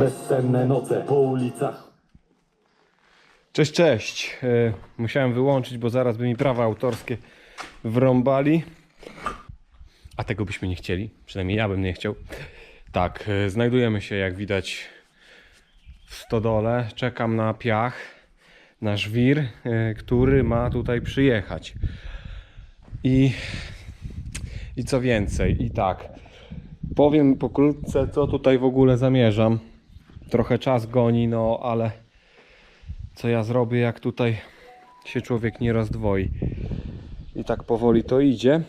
Bezsenne noce po ulicach Cześć, cześć. E, musiałem wyłączyć, bo zaraz by mi prawa autorskie wrąbali. A tego byśmy nie chcieli. Przynajmniej ja bym nie chciał. Tak, e, znajdujemy się jak widać w stodole. Czekam na piach, na żwir, e, który ma tutaj przyjechać. I, I co więcej, i tak. Powiem pokrótce, co tutaj w ogóle zamierzam. Trochę czas goni, no ale co ja zrobię, jak tutaj się człowiek nie rozdwoi. I tak powoli to idzie.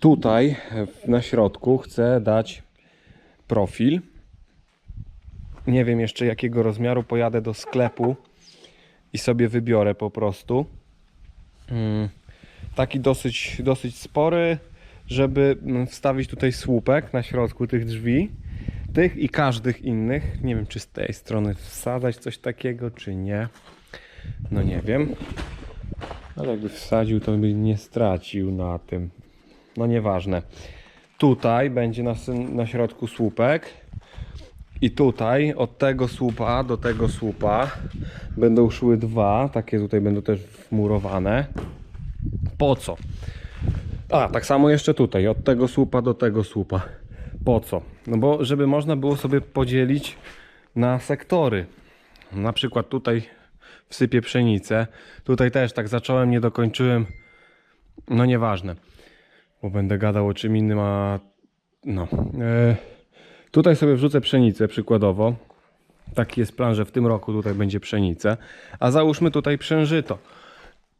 Tutaj na środku chcę dać profil. Nie wiem jeszcze jakiego rozmiaru. Pojadę do sklepu i sobie wybiorę po prostu. Mm, Taki dosyć, dosyć spory, żeby mm, wstawić tutaj słupek na środku tych drzwi. Tych i każdych innych. Nie wiem, czy z tej strony wsadzać coś takiego, czy nie. No nie wiem. Ale jakby wsadził, to by nie stracił na tym. No nieważne. Tutaj będzie na, na środku słupek. I tutaj od tego słupa do tego słupa będą szły dwa. Takie tutaj będą też wmurowane. Po co? A, tak samo jeszcze tutaj, od tego słupa do tego słupa. Po co? No bo żeby można było sobie podzielić na sektory. Na przykład tutaj wsypię pszenicę. Tutaj też tak zacząłem, nie dokończyłem. No nieważne, bo będę gadał o czym innym, a no. E, tutaj sobie wrzucę pszenicę przykładowo. Taki jest plan, że w tym roku tutaj będzie pszenicę. A załóżmy tutaj przężyto.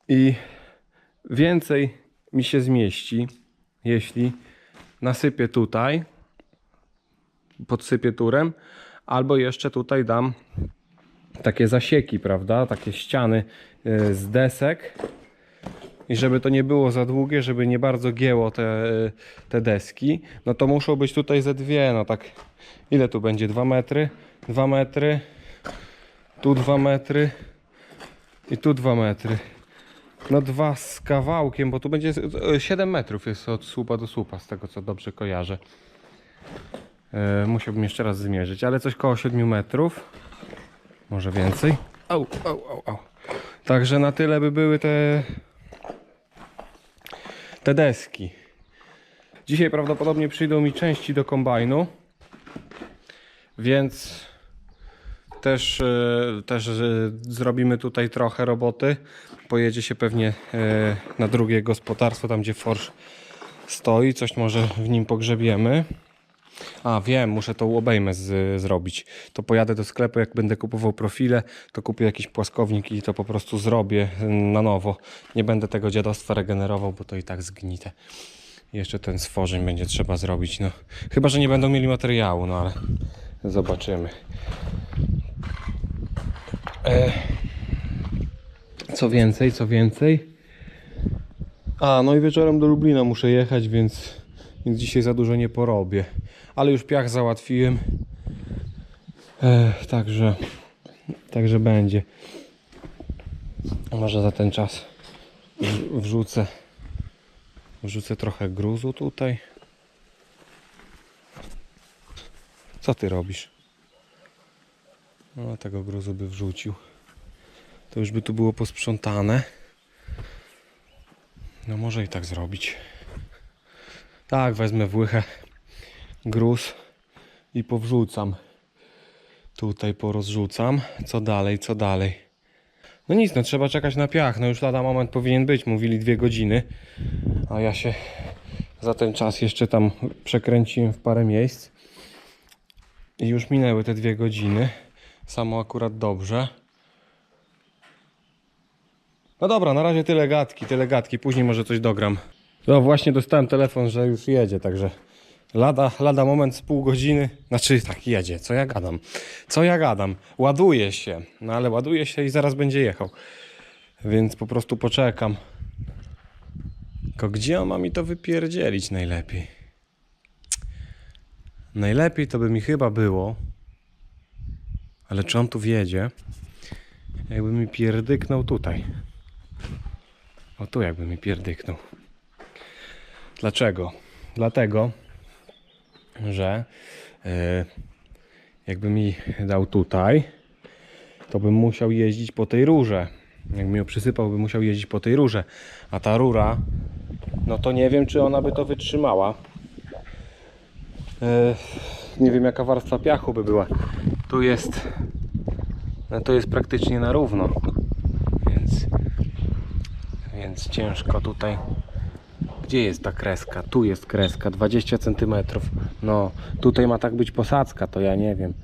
I więcej mi się zmieści, jeśli nasypię tutaj, podsypię turem, albo jeszcze tutaj dam takie zasieki, prawda? Takie ściany e, z desek. I żeby to nie było za długie, żeby nie bardzo gięło te, te deski, no to muszą być tutaj ze dwie, no tak. Ile tu będzie? 2 metry? 2 metry. Tu 2 metry. I tu 2 metry. No dwa z kawałkiem, bo tu będzie e, 7 metrów jest od słupa do słupa, z tego co dobrze kojarzę. E, musiałbym jeszcze raz zmierzyć, ale coś koło 7 metrów. Może więcej. Au, au, au, au. Także na tyle by były te te deski. Dzisiaj prawdopodobnie przyjdą mi części do kombajnu. Więc też, e, też e, zrobimy tutaj trochę roboty. Pojedzie się pewnie na drugie gospodarstwo, tam gdzie forsz stoi. Coś może w nim pogrzebiemy. A wiem, muszę tą obejmę z, zrobić. To pojadę do sklepu, jak będę kupował profile, to kupię jakiś płaskownik i to po prostu zrobię na nowo. Nie będę tego dziadostwa regenerował, bo to i tak zgnite. Jeszcze ten stworzeń będzie trzeba zrobić. No, chyba, że nie będą mieli materiału, no ale zobaczymy. E, co więcej, co więcej? A, no i wieczorem do Lublina muszę jechać, więc, więc dzisiaj za dużo nie porobię. Ale już piach załatwiłem. E, także, także będzie. Może za ten czas wrzucę, wrzucę trochę gruzu tutaj. Co ty robisz? No, tego gruzu by wrzucił. To już by tu było posprzątane. No może i tak zrobić. Tak, wezmę w łychę gruz i powrzucam. Tutaj porozrzucam. Co dalej, co dalej? No nic, no trzeba czekać na piach. No już lada moment powinien być. Mówili dwie godziny. A ja się za ten czas jeszcze tam przekręciłem w parę miejsc. I już minęły te dwie godziny. Samo akurat dobrze. No dobra, na razie tyle gadki, tyle gadki. Później może coś dogram. No właśnie dostałem telefon, że już jedzie, także lada, lada moment z pół godziny. Znaczy tak, jedzie. Co ja gadam? Co ja gadam? Ładuje się. No ale ładuje się i zaraz będzie jechał. Więc po prostu poczekam. Tylko gdzie on ma mi to wypierdzielić najlepiej? Najlepiej to by mi chyba było, ale czy on tu wjedzie? Jakby mi pierdyknął tutaj. O tu jakby mi pierdyknął. Dlaczego? Dlatego, że e, jakby mi dał tutaj, to bym musiał jeździć po tej rurze. Jak mi ją przysypał, bym musiał jeździć po tej rurze. A ta rura, no to nie wiem, czy ona by to wytrzymała. E, nie wiem, jaka warstwa piachu by była. Tu jest, no to jest praktycznie na równo. Więc, więc ciężko tutaj. Gdzie jest ta kreska? Tu jest kreska, 20 cm. No, tutaj ma tak być posadzka, to ja nie wiem.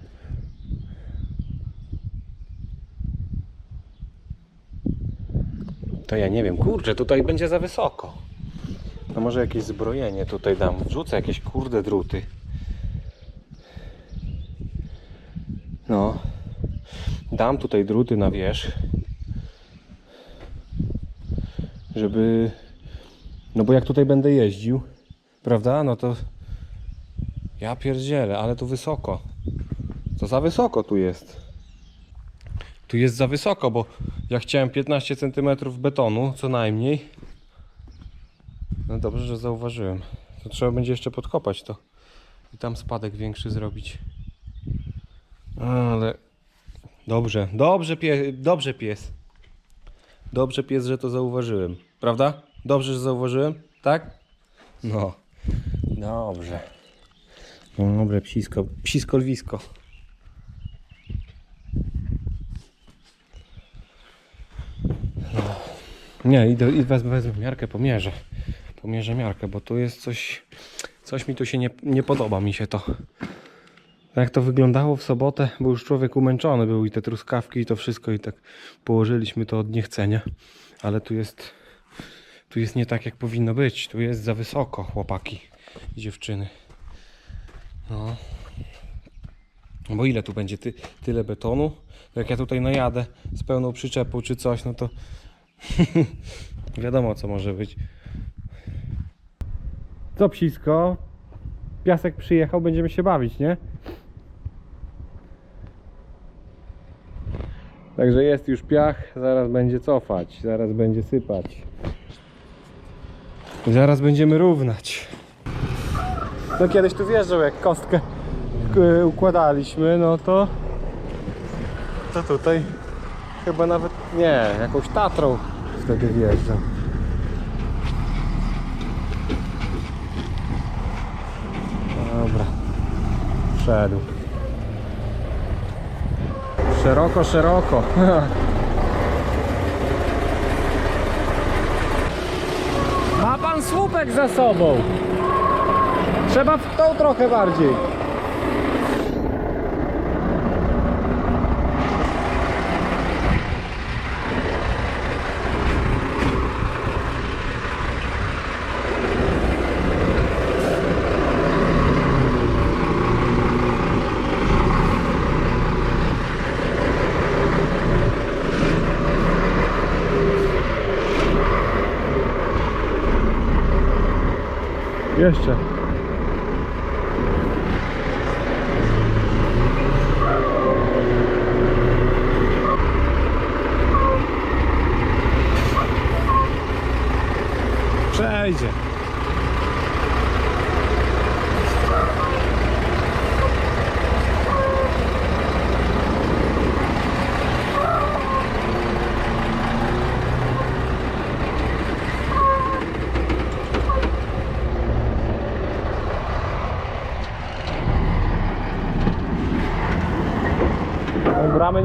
To ja nie wiem, kurczę, tutaj będzie za wysoko. No może jakieś zbrojenie tutaj dam. Wrzucę jakieś kurde druty. No. Dam tutaj druty na wierzch. Żeby... No bo jak tutaj będę jeździł, prawda? No to... Ja pierdzielę, ale tu wysoko. To za wysoko tu jest. Tu jest za wysoko, bo ja chciałem 15 cm betonu, co najmniej. No dobrze, że zauważyłem. To trzeba będzie jeszcze podkopać to. I tam spadek większy zrobić. Ale... Dobrze, dobrze, dobrze pies. Dobrze pies, że to zauważyłem. Prawda? Dobrze, że zauważyłem? Tak? No. Dobrze. No Dobre, psisko. Psisko lwisko. Nie, idę, i wezmę, wezmę miarkę, pomierzę. Pomierzę miarkę, bo tu jest coś, coś mi tu się nie, nie podoba mi się to. Jak to wyglądało w sobotę, bo już człowiek umęczony był i te truskawki i to wszystko i tak położyliśmy to od niechcenia. Ale tu jest, tu jest nie tak jak powinno być. Tu jest za wysoko, chłopaki i dziewczyny. No. Bo ile tu będzie ty, tyle betonu? Jak ja tutaj najadę z pełną przyczepą czy coś, no to Wiadomo co może być. Co psisko? Piasek przyjechał, będziemy się bawić, nie? Także jest już piach, zaraz będzie cofać, zaraz będzie sypać. I zaraz będziemy równać. No kiedyś tu wjeżdżał jak kostkę e, układaliśmy, no to to tutaj chyba nawet nie, jakąś Tatrą wtedy wjeżdżał. Dobra, wszedł. Szeroko, szeroko. Ma słupek za sobą. Trzeba w tą trochę bardziej. Jeszcze.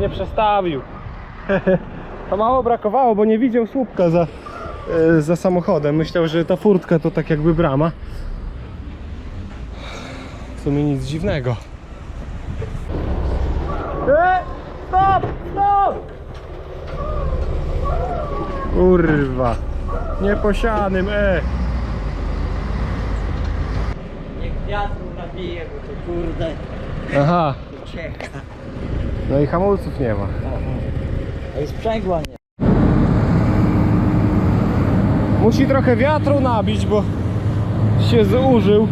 On bramy nie przestawił. To mało brakowało, bo nie widział słupka za, e, za samochodem. Myślał, że ta furtka to tak jakby brama. W sumie nic dziwnego. E, stop! Stop! Kurwa. Nieposianym, e. Niech wiatru nabije, bo to kurde Aha. ucieka. No i hamulców nie ma. A i sprzęgła nie. Musi trochę wiatru nabić, bo się zużył.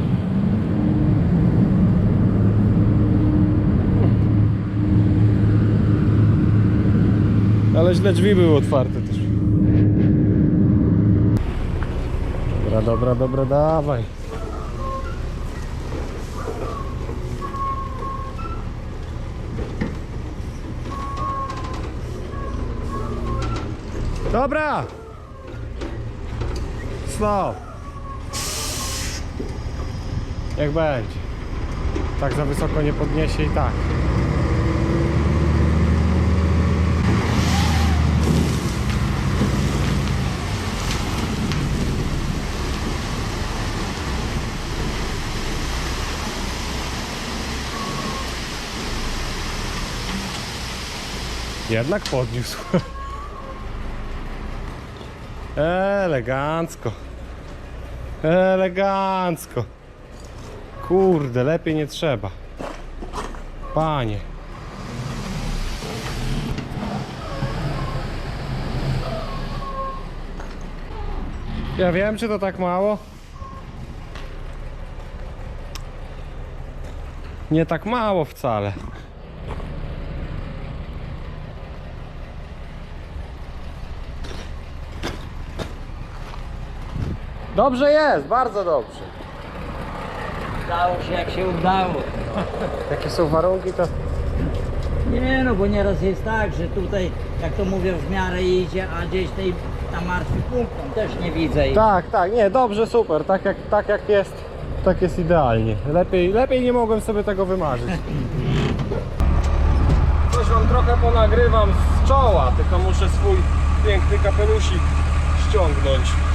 Ale źle drzwi były otwarte też. Dobra, dobra, dobra, dawaj. Dobra! Stop! Jak będzie. Tak za wysoko nie podniesie i tak. Jednak podniósł. Elegancko. Elegancko. Kurde, lepiej nie trzeba. Panie. Ja wiem, czy to tak mało. Nie tak mało wcale. Dobrze jest, bardzo dobrze. Udało się jak się udało. Jakie są warunki, to Nie no, bo nieraz jest tak, że tutaj, jak to mówią, w miarę idzie, a gdzieś tej na martwy punkt tam też nie widzę. I Tak, tak, nie, dobrze, super, tak jak, tak jak jest, tak jest idealnie. Lepiej, lepiej nie mogłem sobie tego wymarzyć. Coś wam trochę ponagrywam z czoła, tylko muszę swój piękny kapelusik ściągnąć.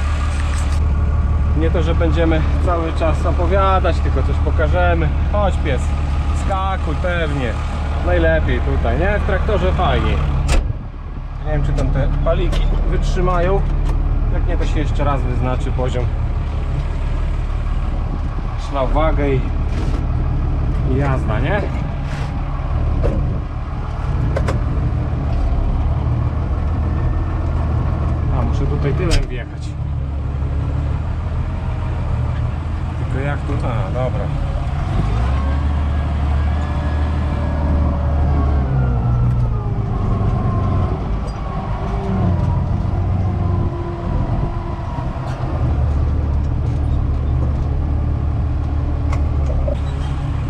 Nie to, że będziemy cały czas opowiadać, tylko coś pokażemy. Chodź pies, skakuj pewnie. Najlepiej tutaj, nie? W traktorze fajnie. Nie wiem, czy tam te paliki wytrzymają. Jak nie, to się jeszcze raz wyznaczy poziom. I i jazda, nie? A, muszę tutaj tyłem wjechać. Tylko jak tu? A, dobra.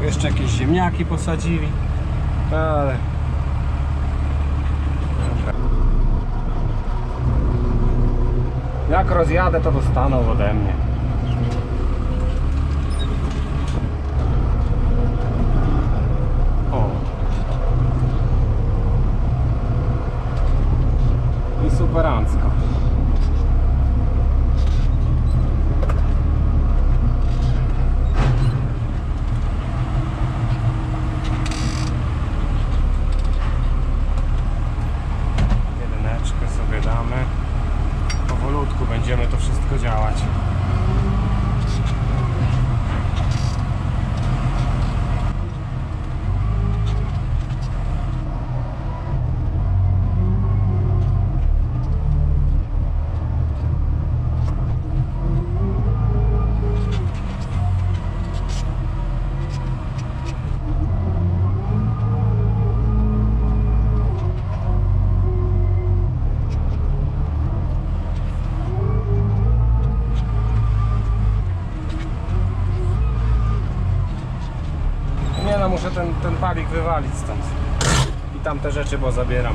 Jeszcze jakieś ziemniaki posadzili. Ale. Jak rozjadę, to dostaną ode mnie. O. I superancko. Jedyneczkę sobie damy. Powolutku będziemy to wszystko działać. Ten, ten palik wywalić stąd. I tamte rzeczy, bo zabieram.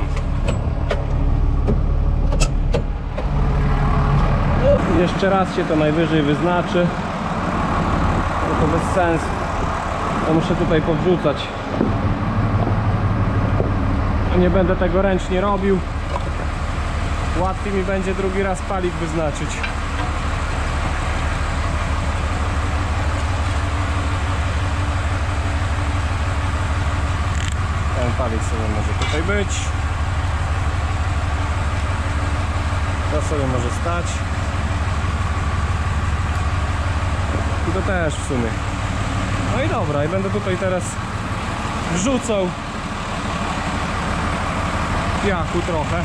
Jeszcze raz się to najwyżej wyznaczy. No to bez sensu. To muszę tutaj powrzucać. Nie będę tego ręcznie robił. Łatwiej mi będzie drugi raz palik wyznaczyć. Ten palik sobie może tutaj być. To sobie może stać. I to też w sumie. No i dobra, i będę tutaj teraz wrzucał piachu trochę.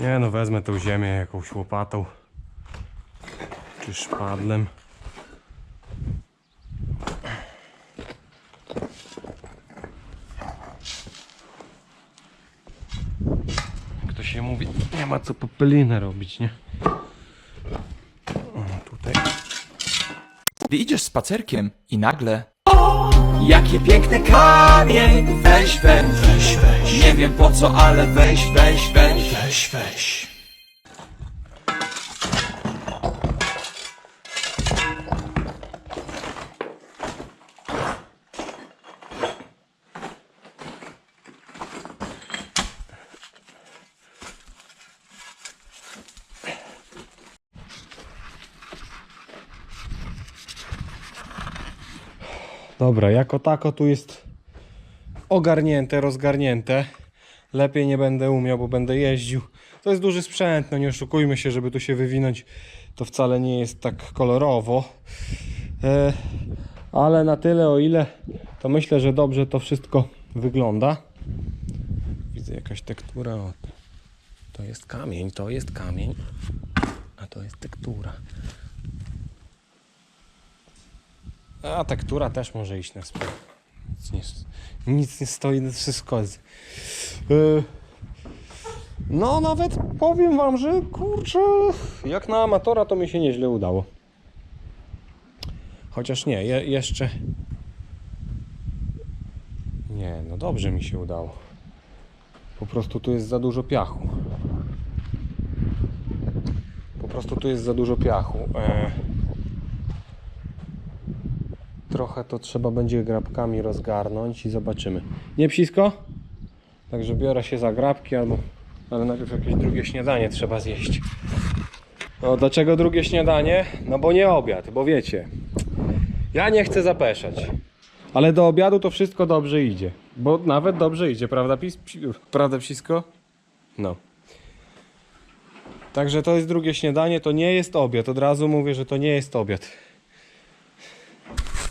Nie no, wezmę tą ziemię jakąś łopatą. Czy szpadlem. Jak to się mówi, nie ma co popelinę robić, nie? O, tutaj. Gdy idziesz spacerkiem i nagle jakie piękne kamień. Weź, weź, weź, weź. Nie wiem po co, ale weź, weź, weź. Weź, weź Dobra, jako tako tu jest ogarnięte, rozgarnięte. Lepiej nie będę umiał, bo będę jeździł. To jest duży sprzęt, no nie oszukujmy się, żeby tu się wywinąć. To wcale nie jest tak kolorowo. E, ale na tyle, o ile to myślę, że dobrze to wszystko wygląda. Widzę jakaś tektura. To jest kamień, to jest kamień, a to jest tektura. A tektura też może iść na spół. Nic nic nie stoi, to wszystko jest. Yy, no, nawet powiem wam, że kurczę, jak na amatora to mi się nieźle udało. Chociaż nie, je, jeszcze. Nie, no dobrze mi się udało. Po prostu tu jest za dużo piachu. Po prostu tu jest za dużo piachu. E, trochę to trzeba będzie grabkami rozgarnąć i zobaczymy. Nie psisko? Także biorę się za grabki albo... Ale najpierw jakieś drugie śniadanie trzeba zjeść. No dlaczego drugie śniadanie? No bo nie obiad, bo wiecie. Ja nie chcę zapeszać. Ale do obiadu to wszystko dobrze idzie. Bo nawet dobrze idzie, prawda pis? Prawda psisko? No. Także to jest drugie śniadanie, to nie jest obiad. Od razu mówię, że to nie jest obiad.